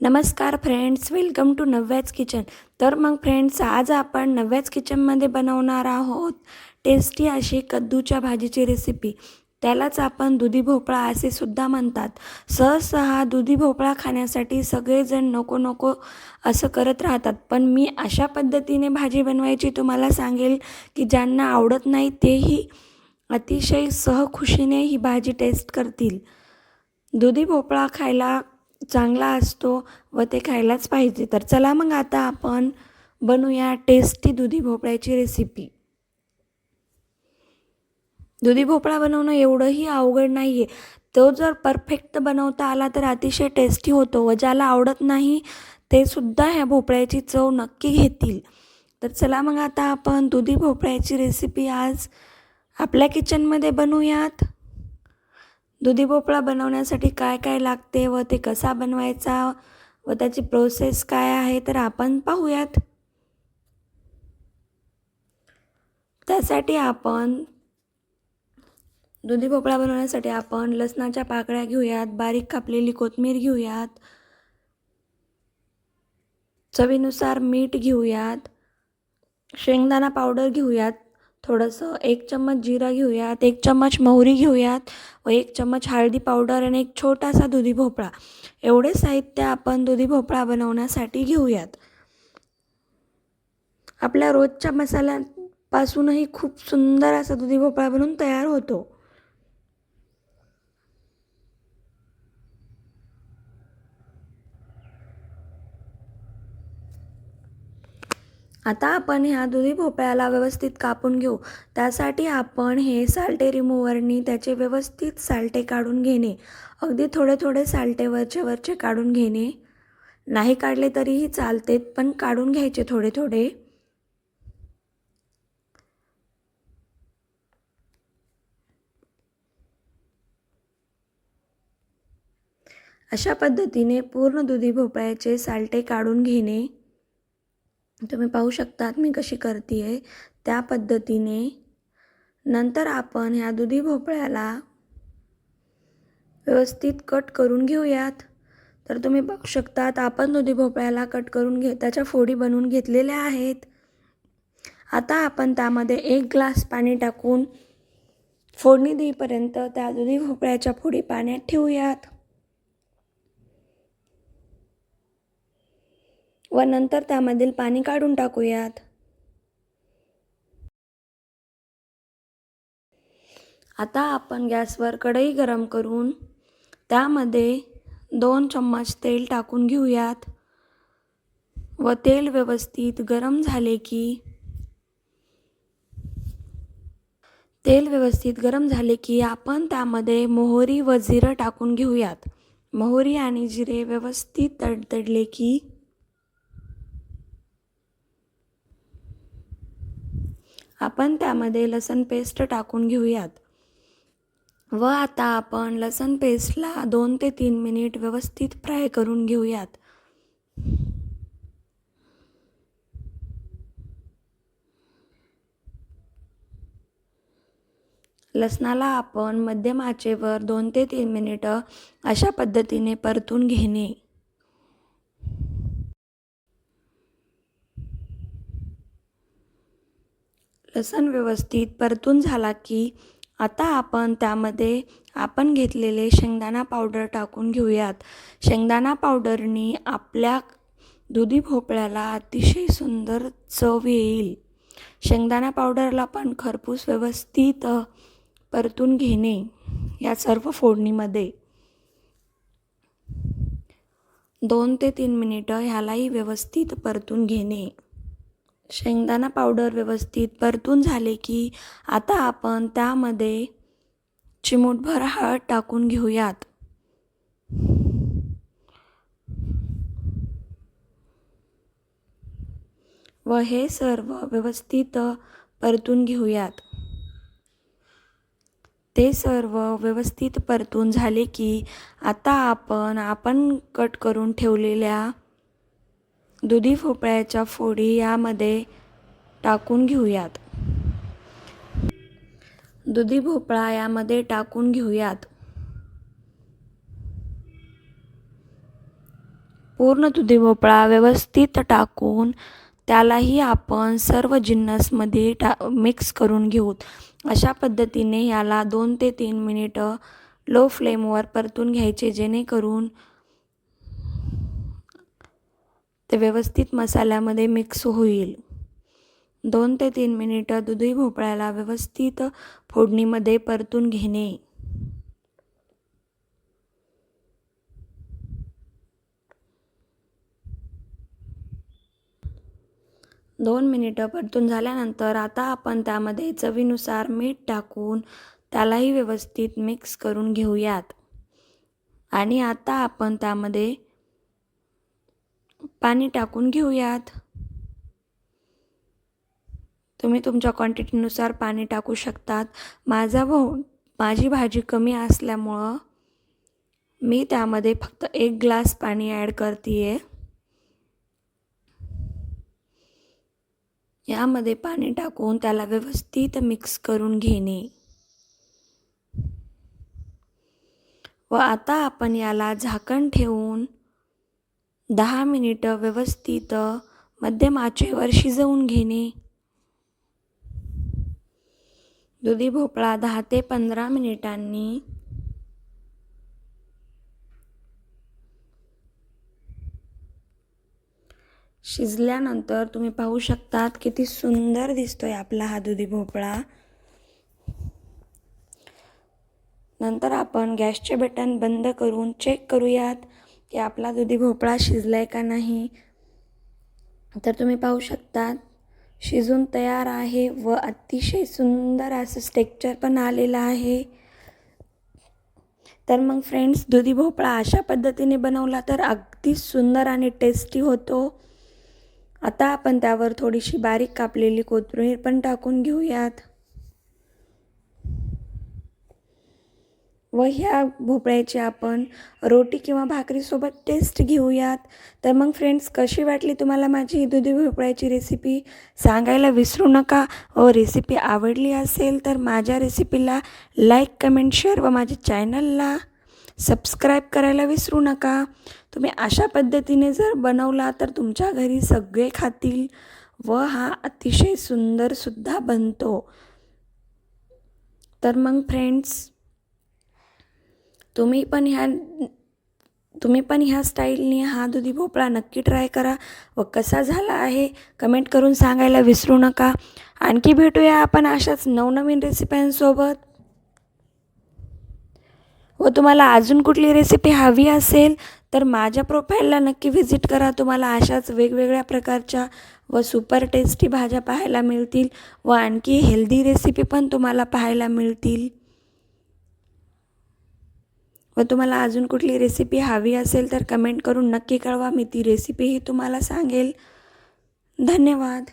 नमस्कार friends welcome to नव्याच kitchen. तर मग फ्रेंड्स आज आपण नव्याच किचनमध्ये बनवणार आहोत टेस्टी अशी कद्दूच्या भाजीची रेसिपी त्यालाच आपण दुधी भोपळा असे सुद्धा म्हणतात. सहसा हा दुधी भोपळा खाण्यासाठी सगळेजण नको नको असं करत राहतात. पण मी अशा पद्धतीने भाजी बनवायची तुम्हाला सांगेल की ज्यांना आवडत नाही तेही अतिशय सहखुशीने ही भाजी टेस्ट करतील. दुधी भोपळा खायला चांगला असतो व ते खायलाच पाहिजे. तर चला मग आता आपण बनवूया टेस्टी दुधी भोपळ्याची रेसिपी दुधी भोपळा बनवणं एवढंही अवघड नाही आहे तो जर परफेक्ट बनवता आला तर अतिशय टेस्टी होतो व ज्याला आवडत नाही ते सुद्धा ह्या भोपळ्याची चव नक्की घेतील. तर चला मग आता आपण दुधी भोपळ्याची रेसिपी आज आपल्या किचनमध्ये बनवूयात. दुधी भोपळा बनवण्यासाठी काय काय लागते व ते कसा बनवायचा व त्याची प्रोसेस काय आहे तर आपण पाहूयात. त्यासाठी आपण दुधी भोपळा बनवण्यासाठी आपण लसणाच्या पाकळ्या घेऊयात बारीक कापलेली कोथमीर घेऊयात चवीनुसार मीठ घेऊयात शेंगदाणा पावडर घेऊयात थोडंसं एक चम्मच जिरा घेऊयात एक चम्मच मोहरी घेऊयात व एक चम्मच हळदी पावडर आणि एक छोटासा दुधी भोपळा. एवढे साहित्य आपण दुधी भोपळा बनवण्यासाठी घेऊयात. आपल्या रोजच्या मसाल्यापासूनही खूप सुंदर असा दुधी भोपळा बनवून तयार होतो. आता आपण ह्या दुधी भोपळ्याला व्यवस्थित कापून घेऊ. त्यासाठी आपण हे साल्टे रिमूव्हरनी त्याचे व्यवस्थित साल्टे काढून घेणे. अगदी थोडे थोडे साल्टे वरचे वरचे काढून घेणे. नाही काढले तरीही चालते पण काढून घ्यायचे थोडे थोडे. अशा पद्धतीने पूर्ण दुधी भोपळ्याचे साल्टे काढून घेणे. तुम्ही पाहू शकतात मी कशी करते आहे त्या पद्धतीने नंतर आपण ह्या दुधी भोपळ्याला व्यवस्थित कट करून घेऊयात. तर तुम्ही बघू शकतात आपण दुधी भोपळ्याला कट करून घे त्याच्या फोडी बनवून घेतलेल्या आहेत. आता आपण त्यामध्ये एक ग्लास पाणी टाकून फोडणी देईपर्यंत त्या दुधी भोपळ्याच्या फोडी पाण्यात ठेवूयात. व नंतर त्यामधील पाणी काढून टाकूयात. आता आपण गॅसवर कढई गरम करून त्यामध्ये दोन चम्मच तेल टाकून घेऊयात. व तेल व्यवस्थित गरम झाले की तेल व्यवस्थित गरम झाले की आपण त्यामध्ये मोहरी व जिरं टाकून घेऊयात. मोहरी आणि जिरे व्यवस्थित तडतडले की आपण त्यामध्ये लसण पेस्ट टाकून घेऊयात. व आता आपण लसण पेस्टला दोन ते तीन मिनिट व्यवस्थित फ्राय करून घेऊयात. लसणाला आपण मध्यम आचेवर दोन ते तीन मिनिटं अशा पद्धतीने परतून घेणे. लसण व्यवस्थित परतून झाला की आता आपण त्यामध्ये आपण घेतलेले शेंगदाणा पावडर टाकून घेऊयात. शेंगदाणा पावडरनी आपल्या दुधी भोपळ्याला अतिशय सुंदर चव येईल. शेंगदाणा पावडरला पण खरपूस व्यवस्थित परतून घेणे या सर्व फोडणीमध्ये. दोन ते तीन मिनिटं ह्यालाही व्यवस्थित परतून घेणे. शेंगदाणा पावडर व्यवस्थित परतून झाले की आता आपण त्यामध्ये चिमूटभर हळद टाकून घेऊयात. व हे सर्व व्यवस्थित परतून घेऊयात. ते सर्व व्यवस्थित परतून झाले की आता आपण आपण कट करून ठेवलेल्या दुधी भोपळ्याच्या फोडी यामध्ये टाकून घेऊयात. दुधी भोपळा यामध्ये टाकून घेऊयात. पूर्ण दुधी भोपळा व्यवस्थित टाकून त्यालाही आपण सर्व जिन्नसमध्ये टा मिक्स करून घेऊ अशा पद्धतीने याला दोन ते तीन मिनिटं लो फ्लेमवर परतून घ्यायचे जेणेकरून ते व्यवस्थित मसाल्यामध्ये मिक्स होईल. दोन ते तीन मिनिटं दुधी भोपळ्याला व्यवस्थित फोडणीमध्ये परतून घेणे. दोन मिनिटं परतून झाल्यानंतर आता आपण त्यामध्ये चवीनुसार मीठ टाकून त्यालाही व्यवस्थित मिक्स करून घेऊयात. आणि आता आपण त्यामध्ये पाणी टाकून घेऊयात. तुम्ही तुमच्या क्वांटिटीनुसार पाणी टाकू शकतात. माझा भाऊ माझी भाजी कमी असल्यामुळं मी त्यामध्ये फक्त एक ग्लास पाणी ॲड करते आहे यामध्ये पाणी टाकून त्याला व्यवस्थित मिक्स करून घेणे. व आता आपण याला झाकण ठेवून दहा मिनिटं व्यवस्थित मध्यम आचेवर शिजवून घेणे. दुधी भोपळा दहा ते पंधरा मिनिटांनी. शिजल्यानंतर तुम्ही पाहू शकतात किती सुंदर दिसतोय आपला हा दुधी भोपळा. नंतर आपण गॅसचे बटन बंद करून चेक करूयात. की आपला दुधी भोपळा शिजलाय का नाही तर तुम्ही पाहू शकतात. शिजून तयार आहे व अतिशय सुंदर असं स्टेक्चर पण आलेलं आहे. तर मग फ्रेंड्स दुधी भोपळा अशा पद्धतीने बनवला तर अगदी सुंदर आणि टेस्टी होतो. आता आपण त्यावर थोडीशी बारीक कापलेली कोथिंबीर पण टाकून घेऊयात. व ह्या भोपळ्याची आपण रोटी किंवा भाकरीसोबत टेस्ट घेऊयात. तर मग फ्रेंड्स कशी वाटली तुम्हाला माझी दुधी भोपळ्याची रेसिपी सांगायला विसरू नका. हो, व रेसिपी आवडली असेल तर माझ्या रेसिपीला लाईक कमेंट शेअर व माझ्या चॅनलला सबस्क्राईब करायला विसरू नका. तुम्ही अशा पद्धतीने जर बनवला तर तुमच्या घरी सगळे खातील व हा अतिशय सुंदरसुद्धा बनतो. तर मग फ्रेंड्स तुम्ही पण ह्या तुम्ही पण ह्या स्टाईलने हा दुधी भोपळा नक्की ट्राय करा. व कसा झाला आहे कमेंट करून सांगायला विसरू नका. आणखी भेटूया आपण अशाच नवनवीन रेसिप्यांसोबत व तुम्हाला अजून कुठली रेसिपी हवी असेल तर माझ्या प्रोफाईलला नक्की व्हिजिट करा. तुम्हाला अशाच वेगवेगळ्या प्रकारच्या व सुपर टेस्टी भाज्या पाहायला मिळतील. व आणखी हेल्दी रेसिपी पण तुम्हाला पाहायला मिळतील. व तुम्हाला अजून कुठली रेसिपी हवी असेल तर कमेंट करून नक्की कळवा. मी ती रेसिपीही तुम्हाला सांगेल. धन्यवाद.